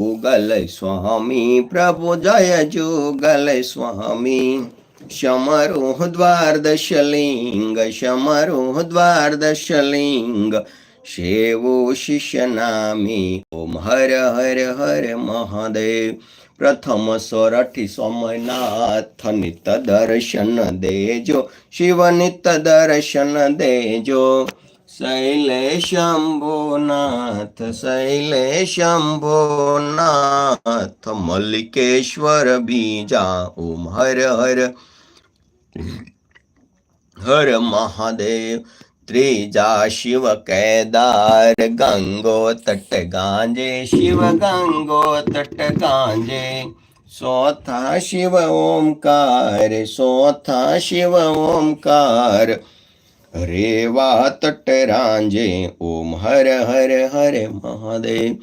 ઉગલ સ્વામી, પ્રભુ જય જુગલ સ્વામી. શમરુહ દ્વારદશલિંગ શમરુહ દ્વારદશલિંગ શેવો શિષ્ય નામી, ઓમ હર હર હર મહાદેવ. પ્રથમ સોરઠી સોમનાથ દર્શન દેજો, શિવ નિત દર્શન દેજો. શૈલે શંભોનાથ શૈલે શંભોનાથ મલ્લિકેશ્વર બીજા ઓમ હર હર. હર મહાદેવ, ત્રીજા શિવ કેદાર, ગંગો તટ ગાંજે, શિવ ગંગો તટ ગાંજે. ચોથા શિવ ઓમકાર, ચોથા શિવ ઓમકાર રેવા તટ રાંજે ઓમ હર હર હર મહાદેવ.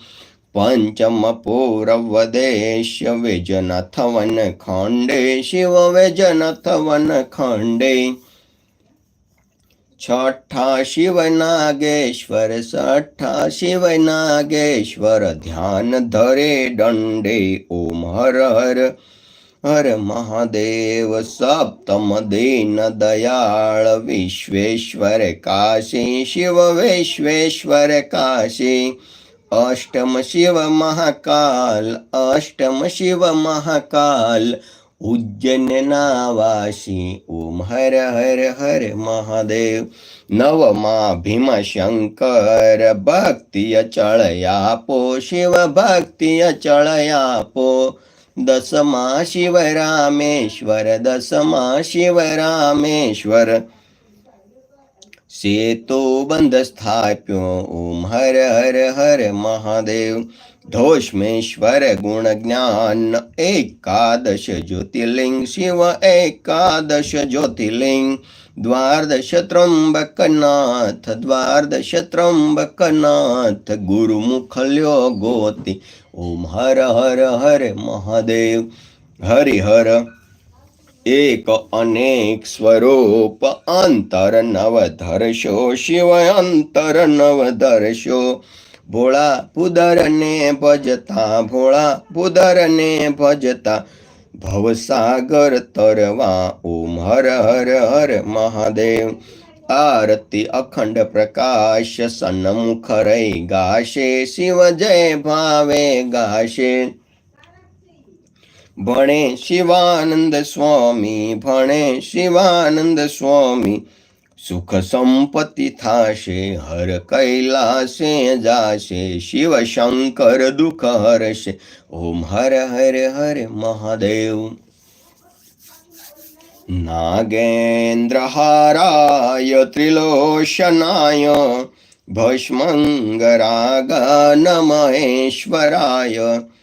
પંચમ પૂરવદેશ વેજનાથ વન ખંડે, શિવ વેજનાથ વન ખંડે. છઠ્ઠા શિવ નાગેશ્વર, સઠ્ઠા શિવ નાગેશ્વર, ધ્યાન ધરે દંડે, ઓમ હર હર હર મહાદેવ સપ્તમ દીન દયાળ વિશ્વેશ્વર કાશી, શિવ વિશ્વેશ્વર કાશી. અષ્ટમ શિવ મહાકાલ, અષ્ટમ શિવ મહાકાલ. ઉજ્જૈનના વાસી ઓમ હર હર હર મહાદેવ. નવમા ભીમશંકર ભક્તિ અચળયાપો શિવ ભક્તિ અચળ दसमा शिवरामेश्वर दसमा शिवरामेश्वर। સેતુ બંધ સ્થાપ્યો ઓમ હર હર હર મહાદેવ ધોષ્મેશ્વર ગુણ જ્ઞાન એકાદશ જ્યોતિર્લિંગ શિવ એકાદશ જ્યોતિર્લિંગ દ્વારદશ ત્રંબકનાથ દ્વારદશ ત્રંબકનાથ ગુરુમુખલ્યો ગોતી ઓમ હર હર હર મહાદેવ હરિહર એક અનેક સ્વરૂપ અંતર નવ ધરશો શિવ અંતર નવ ધરશો ભોળા પુદરને ભજતા, ભોળા પુદરને ભજતા, ભવસાગર તરવા ઓમ હર હર હર મહાદેવ. આરતી અખંડ પ્રકાશ સન્મુખ રહી ગાશે, શિવ જય ભાવે ગાશે. ભણે શિવાનંદ સ્વામી, ભણે શિવાનંદ સ્વામી. સુખ સંપત્તિ થાશે, હર કૈલાસે જાશે. શિવ શંકર દુઃખ હરશે. ઓમ હર હર હર મહાદેવ. નાગેન્દ્રહારાય ત્રિલોશનાય ભસ્મંગરાગનમહેશ્વરાય નિત્યાય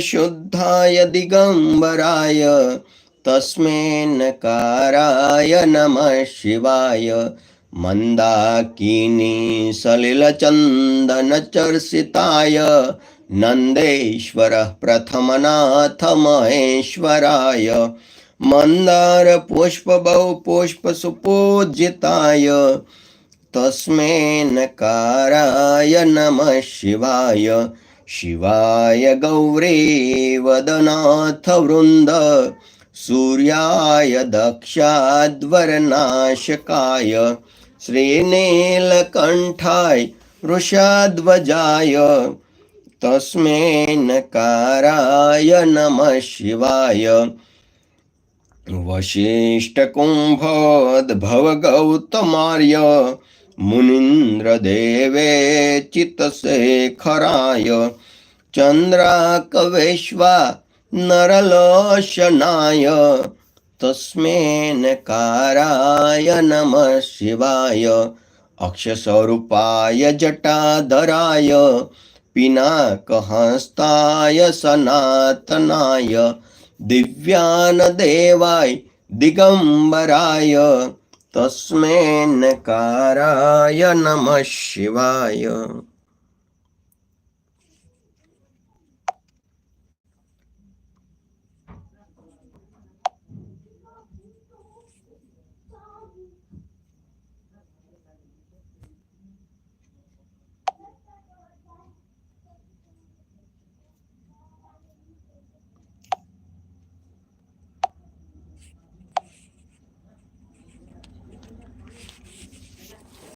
શુદ્ધાય દિગંબરાય તસ્મેન્કારાય નમઃ શિવાય મંદાકિની સલિલચંદનચર્ષિતાય નંદેશ્વર પ્રથમનાથ મહેશ્વરાય મંદાર પુષ્પ બહુ પુષ્પ સુપૂજિતાય शिवाय गौरे वदनाथवृन्द सूर्याय दक्षाद्वरनाशकाय श्रीनीलकण्ठाय वृषाध्वजाय तस्मै नकाराय नमः शिवाय। वसिष्ठकुम्भोद्भवगौतमार्य मुनीन्द्रदेवे चितशेखराय चन्द्राकवेश्वानरलशनाय तस्मिन् काराय नमः शिवाय अक्षस्वरूपाय जटाधराय पिनाकहस्ताय सनातनाय दिव्यानदेवाय दिगम्बराय तस्मै नकाराय नमः शिवाय।